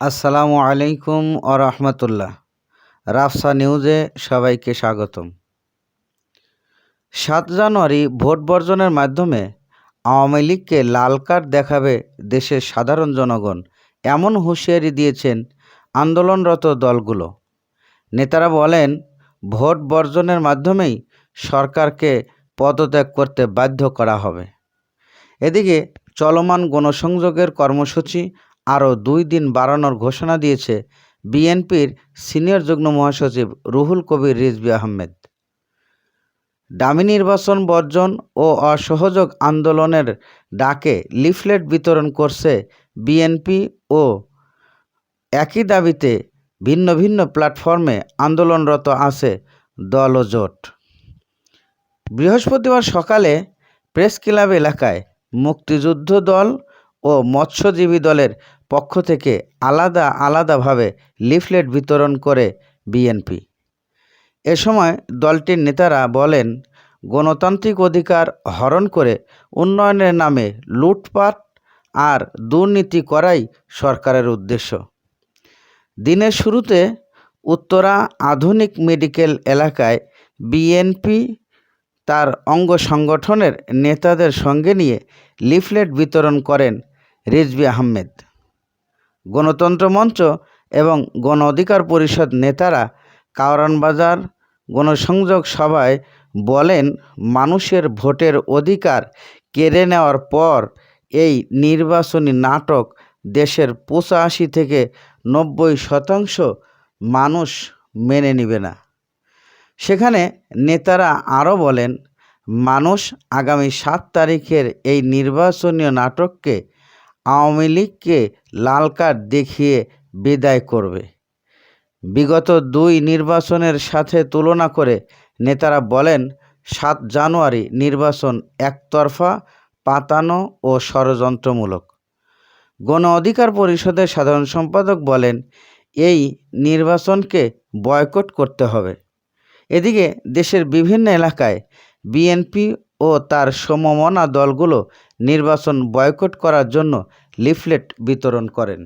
আসসালামু আলাইকুম ও রহমতুল্লাহ। রাফসা নিউজে সবাইকে স্বাগতম। সাত জানুয়ারি ভোট বর্জনের মাধ্যমে আওয়ামী লীগকে লাল কার্ড দেখাবে দেশের সাধারণ জনগণ, এমন হুঁশিয়ারি দিয়েছেন আন্দোলনরত দলগুলো। নেতারা বলেন, ভোট বর্জনের মাধ্যমেই সরকারকে পদত্যাগ করতে বাধ্য করা হবে। এদিকে চলমান গণসংযোগের কর্মসূচি আরও দুই দিন বাড়ানোর ঘোষণা দিয়েছে বিএনপির সিনিয়র যুগ্ম মহাসচিব রুহুল কবির রিজভী আহমেদ। ডামি নির্বাচন বর্জন ও অসহযোগ আন্দোলনের ডাকে লিফলেট বিতরণ করছে বিএনপি ও একই দাবিতে ভিন্ন ভিন্ন প্ল্যাটফর্মে আন্দোলনরত আছে দল ও জোট। বৃহস্পতিবার সকালে প্রেস ক্লাব এলাকায় মুক্তিযুদ্ধ দল ও মৎস্যজীবী দলের পক্ষ থেকে আলাদা আলাদাভাবে লিফলেট বিতরণ করে বিএনপি। এ সময় দলটির নেতারা বলেন, গণতান্ত্রিক অধিকার হরণ করে উন্নয়নের নামে লুটপাট আর দুর্নীতি করাই সরকারের উদ্দেশ্য। দিনের শুরুতে উত্তরা আধুনিক মেডিকেল এলাকায় বিএনপি তার অঙ্গ সংগঠনের নেতাদের সঙ্গে নিয়ে লিফলেট বিতরণ করেন রিজভী আহমেদ। গণতন্ত্র মঞ্চ এবং গণ অধিকার পরিষদ নেতারা কাওরানবাজার গণসংযোগ সভায় বলেন, মানুষের ভোটের অধিকার কেড়ে নেওয়ার পর এই নির্বাচনী নাটক দেশের পঁচাশি থেকে নব্বই শতাংশ মানুষ মেনে নিবে না। সেখানে নেতারা আরও বলেন, মানুষ আগামী সাত তারিখের এই নির্বাচনীয় নাটককে আওয়ামী লীগকে লাল কার্ড দেখিয়ে বিদায় করবে। বিগত দুই নির্বাচনের সাথে তুলনা করে নেতারা বলেন, সাত জানুয়ারি নির্বাচন একতরফা, পাতানো ও ষড়যন্ত্রমূলক। গণ অধিকার পরিষদের সাধারণ সম্পাদক বলেন, এই নির্বাচনকে বয়কট করতে হবে। এদিকে দেশের বিভিন্ন এলাকায় বিএনপি ও তার সমমনা দলগুলো নির্বাচন বয়কট করার জন্য লিফলেট বিতরণ করেন।